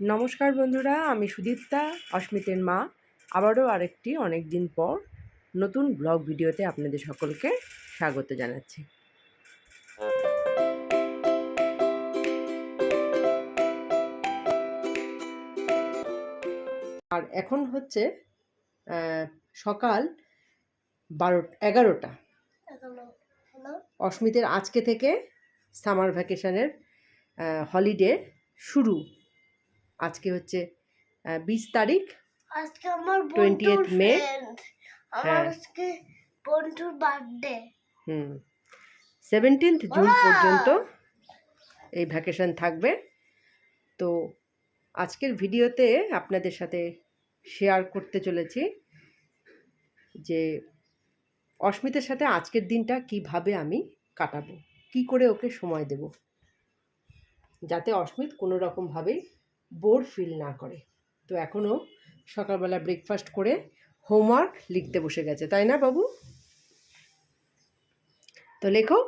নমস্কার বন্ধুরা, আমি সুদীপ্তা, অস্মিতের মা। আবারও আরেকটি অনেক দিন পর নতুন ব্লগ ভিডিওতে আপনাদের সকলকে স্বাগত জানাচ্ছি। আর এখন হচ্ছে সকাল বারো, এগারোটা। অস্মিতের আজকে থেকে সামার ভ্যাকেশনের হলিডে শুরু। আজকে হচ্ছে বিশ তারিখ আজকে আমার 20th বন্ধুর May? friend। আমার হ্যাঁ। আজকে বন্ধুর বার্থডে হুম সেভেন্টিন্থ জুন পর্যন্ত এই ভ্যাকেশন থাকবে তো আজকের ভিডিওতে আপনাদের সাথে শেয়ার করতে চলেছি যে অস্মিতের সাথে আজকের দিনটা কীভাবে আমি কাটাবো কি করে ওকে সময় দেব যাতে অস্মিত কোনো রকমভাবেই বোর ফিল না করে। তো এখনও সকালবেলা ব্রেকফাস্ট করে হোমওয়ার্ক লিখতে বসে গেছে তাই না বাবু? তো লেখো।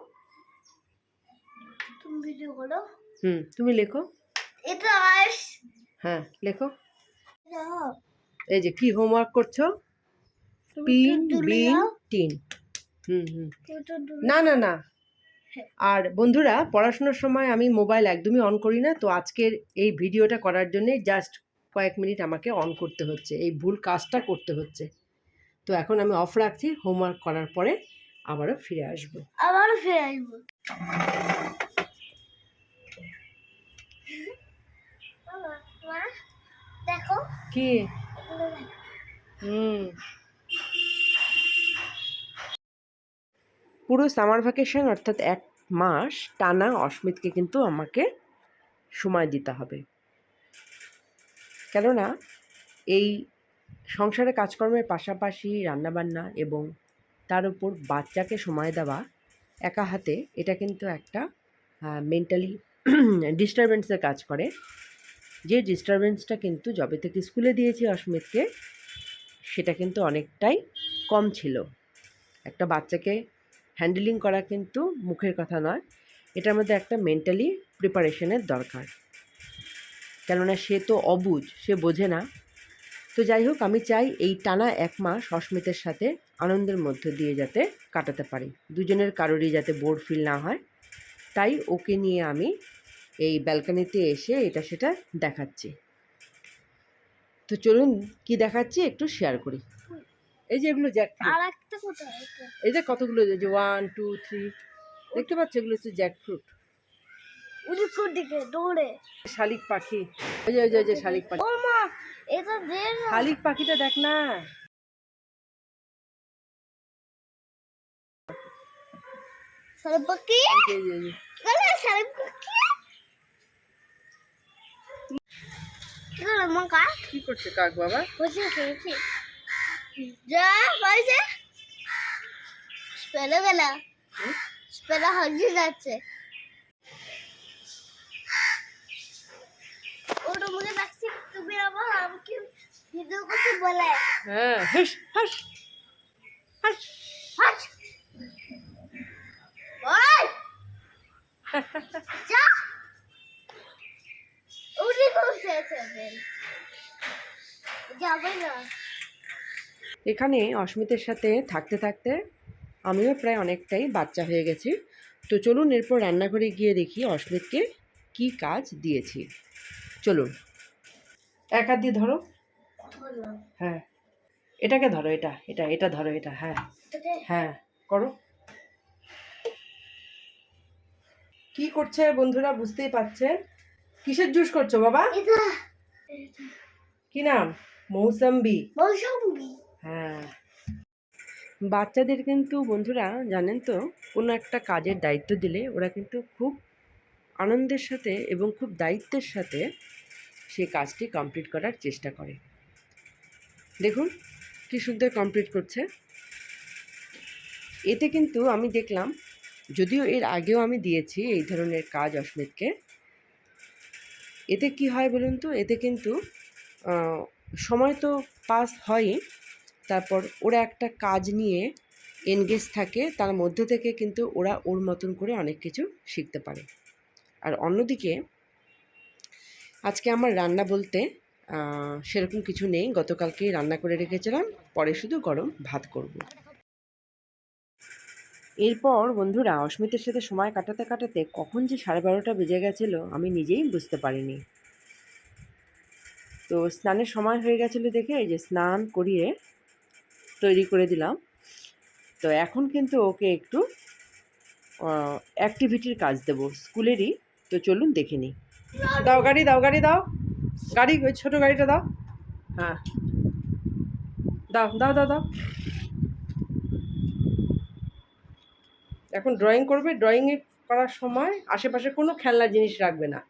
তুমি ভিডিও করো। হুম তুমি লেখো। এটা হ্যাঁ লেখো। এই যে কি হোমওয়ার্ক করছ? Pin bin. টিন। হুম হুম। না না না। আর বন্ধুরা পড়াশোনার সময় আমি মোবাইল একদমই অন করি না তো আজকের এই ভিডিওটা করার জন্যে জাস্ট কয়েক মিনিট আমাকে অন করতে হচ্ছে এই ভুল কাজটা করতে হচ্ছে। তো এখন আমি অফ রাখছি হোমওয়ার্ক করার পরে আবারও ফিরে আসব। আবারও ফিরে আসব। দেখো। কি? হুম। পুরো সামার ভ্যাকেশন অর্থাৎ এক মাস টানা অস্মিতকে কিন্তু আমাকে সময় দিতে হবে। কেননা এই সংসারে কাজকর্মের পাশাপাশি রান্নাবান্না এবং তার উপর বাচ্চাকে সময় দেওয়া একা হাতে, এটা কিন্তু একটা মেন্টালি ডিস্টারবেন্সের কাজ করে। যে ডিস্টারবেন্সটা কিন্তু যবে থেকে স্কুলে দিয়েছি অস্মিতকে, সেটা কিন্তু অনেকটাই কম ছিল। একটা বাচ্চাকে হ্যান্ডেলিং করা কিন্তু মুখের কথা নয়। এটার মধ্যে একটা মেন্টালি প্রিপারেশনের দরকার। কেননা সে তো অবুঝ সে বোঝে না। তো যাই হোক, আমি চাই এই টানা এক মাস অস্মিতের সাথে আনন্দের মধ্য দিয়ে যাতে কাটাতে পারি। দুজনের কারোরই যাতে বোর ফিল না হয়। তাই ওকে নিয়ে আমি এই ব্যালকানিতে এসে এটা সেটা দেখাচ্ছি। তো চলুন কি দেখাচ্ছি একটু শেয়ার করি। এই যে এগুলো জ্যাকফ্রুট আর একটা কোথায়? এই যে কতগুলো যে ওয়ান টু থ্রি দেখতে পাচ্ছ এগুলো হচ্ছে জ্যাকফ্রুট দৌড়ে। শালিক পাখি। ওই যে ওই যে ওই যে শালিক পাখি। ও মা এটা দে শালিক পাখিটা দেখ না। শালিক পাখি? এই যে, এই যে, এই যে। আরে শালিক পাখি? কি করছে কাক বাবা? বসে খেয়েছি যা পাইছে স্পেলে গেল। স্পেলে যাচ্ছে। ডাকছি তুমি আবার আমাকে ভিডিও করতে বলে। হ্যাঁ হাস হাস হাস। হাট ওই! যা! যাবে না। এখানে অস্মিতের সাথে থাকতে থাকতে আমিও প্রায় অনেকটাই বাচ্চা হয়ে গেছি। তো চলুন এরপর রান্নাঘরে গিয়ে দেখি অস্মিতকে কি কাজ দিয়েছি। চলুন। এক হাত দিয়ে ধরো। হ্যাঁ। এটাকে ধরো এটা এটা এটা ধরো এটা হ্যাঁ। হ্যাঁ করো। কি করছে বন্ধুরা বুঝতেই পারছেন কিসের জুস করছ বাবা? কি নাম? মৌসাম্বি। মৌসুমি হ্যাঁ। বাচ্চাদের কিন্তু বন্ধুরা, জানেন তো, কোনো একটা কাজের দায়িত্ব দিলে ওরা কিন্তু খুব আনন্দের সাথে এবং খুব দায়িত্বের সাথে সেই কাজটি কমপ্লিট করার চেষ্টা করে। দেখুন, কি সুন্দর কমপ্লিট করছে। এতে কিন্তু আমি দেখলাম, যদিও এর আগেও আমি দিয়েছি এই ধরনের কাজ অস্মিতকে, এতে কি হয় বলুন তো, এতে কিন্তু সময় তো পাস হয়ই তারপর ওরা একটা কাজ নিয়ে এনগেজ থাকে, তার মধ্যে থেকে কিন্তু ওরা ওর মতন করে অনেক কিছু শিখতে পারে। আর অন্যদিকে, আজকে আমার রান্না বলতে সেরকম কিছু নেই, গতকালকেই রান্না করে রেখেছিলাম, পরে শুধু গরম ভাত করব। এরপর বন্ধুরা, অস্মিতের সাথে সময় কাটাতে কাটাতে কখন যে সাড়ে বারোটা বেজে গেছিল, আমি নিজেই বুঝতে পারিনি। তো স্নানের সময় হয়ে গেছিল দেখে, এই যে স্নান করিয়ে তৈরি করে দিলাম। তো এখন কিন্তু ওকে একটু অ্যাক্টিভিটির কাজ দেবো স্কুলেরই। তো চলুন দেখে নিই। দাও গাড়ি দাও গাড়ি দাও। গাড়ি, ওই ছোটো গাড়িটা দাও। হ্যাঁ। দাও দাও দাও দাও। এখন ড্রয়িং করবে। ড্রয়িংয়ে করার সময় আশেপাশে কোনো খেলনার জিনিস রাখবে না।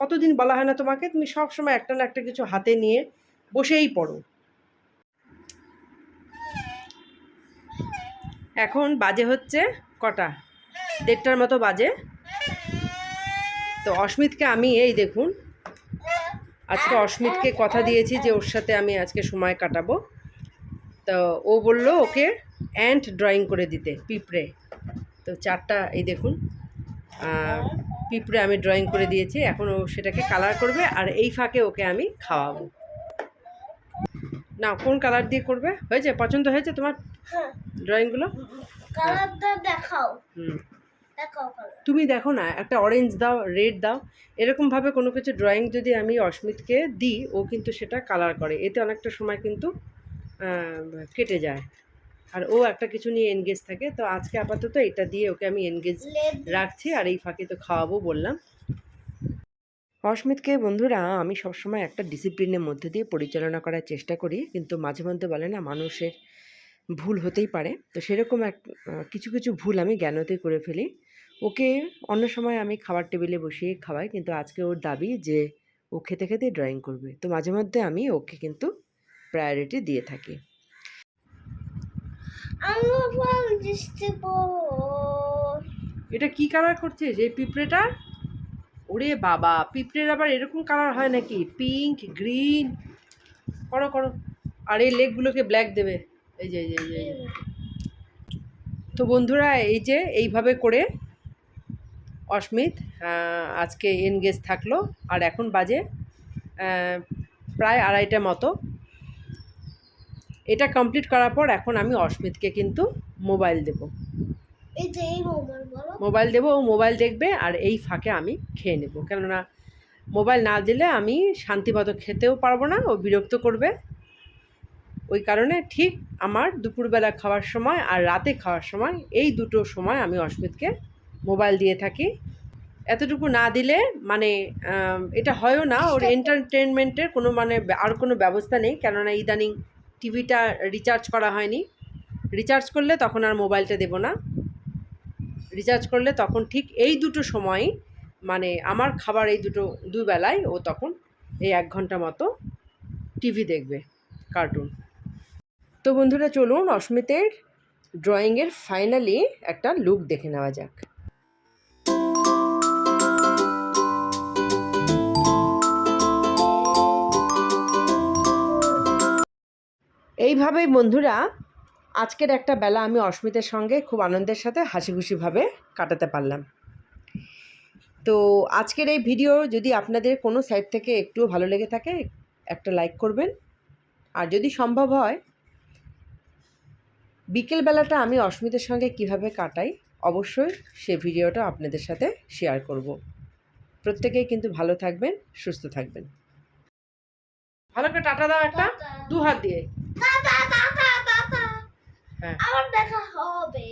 কতদিন বলা হয় না তোমাকে? তুমি সব সময় একটা না একটা কিছু হাতে নিয়ে বসেই পড়ো। এখন বাজে হচ্ছে কটা? দেড়টার মতো বাজে। তো অস্মিতকে আমি, এই দেখুন, আজকে অস্মিতকে কথা দিয়েছি যে ওর সাথে আমি আজকে সময় কাটাবো। তো ও বলল ওকে অ্যান্ড ড্রয়িং করে দিতে, পিঁপড়ে। তো চারটা, এই দেখুন পিঁপড়ে আমি ড্রয়িং করে দিয়েছি। এখন ও সেটাকে কালার করবে আর এই ফাঁকে ওকে আমি খাওয়াবো। না কোন কালার দিয়ে করবে? হয়েছে? পছন্দ হয়েছে তোমার হ্যাঁ। ড্রয়িংগুলো কালারটা দেখাও। হুম। তুমি দেখো না একটা অরেঞ্জ দাও রেড দাও এরকমভাবে কোনো কিছু ড্রয়িং যদি আমি অস্মিতকে দিই ও কিন্তু সেটা কালার করে। এতে অনেকটা সময় কিন্তু কেটে যায়। আর ও একটা কিছু নিয়ে এনগেজ থাকে। তো আজকে আপাতত এটা দিয়ে ওকে আমি এনগেজ রাখছি আর এই ফাঁকে তো খাওয়াবো বললাম। অস্মিতকে বন্ধুরা আমি সবসময় একটা ডিসিপ্লিনের মধ্যে দিয়ে পরিচালনা করার চেষ্টা করি। কিন্তু মাঝে মধ্যে বলে না মানুষের ভুল হতেই পারে। তো সেরকম এক কিছু কিছু ভুল আমি জ্ঞানতেই করে ফেলি। ওকে অন্য সময় আমি খাবার টেবিলে বসিয়ে খাওয়াই কিন্তু আজকে ওর দাবি যে ও খেতে খেতে ড্রয়িং করবে। তো মাঝে মধ্যে আমি ওকে কিন্তু প্রায়োরিটি দিয়ে থাকি। এটা কি কালার করছিস? এই পিঁপড়েটা ওরে বাবা পিঁপড়ের আবার এরকম কালার হয় নাকি? পিঙ্ক গ্রিন করো করো। আর এই লেগগুলোকে ব্ল্যাক দেবে। এই যে এই যে এই যে, তো বন্ধুরা এই যে এইভাবে করে অস্মিত আজকে এনগেজ থাকল। আর এখন বাজে প্রায় আড়াইটা মতো। এটা কমপ্লিট করার পর এখন আমি অস্মিতকে কিন্তু মোবাইল দেবো। এই যে এই মোবাইল মোবাইল দেবো ও মোবাইল দেখবে আর এই ফাঁকে আমি খেয়ে নেব। কেননা মোবাইল না দিলে আমি শান্তিমতো খেতেও পারব না ও বিরক্ত করবে। ওই কারণে ঠিক আমার দুপুরবেলা খাওয়ার সময় আর রাতে খাওয়ার সময় এই দুটো সময় আমি অস্মিতকে মোবাইল দিয়ে থাকি। এতটুকু না দিলে মানে এটা হয়ও না ওর এন্টারটেনমেন্টের কোনো মানে আর কোনো ব্যবস্থা নেই। কেননা ইদানিং টিভিটা রিচার্জ করা হয়নি। রিচার্জ করলে তখন আর মোবাইলটা দেবো না। রিচার্জ করলে তখন ঠিক এই দুটো সময় মানে আমার খাবার এই দুটো দুবেলায় ও তখন এই এক ঘণ্টা মতো টিভি দেখবে কার্টুন তো বন্ধুরা চলুন অস্মিতের ড্রয়িংয়ের ফাইনালি একটা লুক দেখে নেওয়া যাক। এইভাবেই বন্ধুরা আজকের একটা বেলা আমি অস্মিতের সঙ্গে খুব আনন্দের সাথে হাসি খুশিভাবে কাটাতে পারলাম। তো আজকের এই ভিডিও যদি আপনাদের কোনো সাইড থেকে একটুও ভালো লেগে থাকে একটা লাইক করবেন। আর যদি সম্ভব হয় বিকেলবেলাটা আমি অস্মিতের সঙ্গে কীভাবে কাটাই অবশ্যই সে ভিডিওটা আপনাদের সাথে শেয়ার করব। প্রত্যেকেই কিন্তু ভালো থাকবেন সুস্থ থাকবেন। ভালো করে টাটা দাও একটা দু হাত দিয়ে। টাটা টাটা টাটা হ্যাঁ আবার দেখা হবে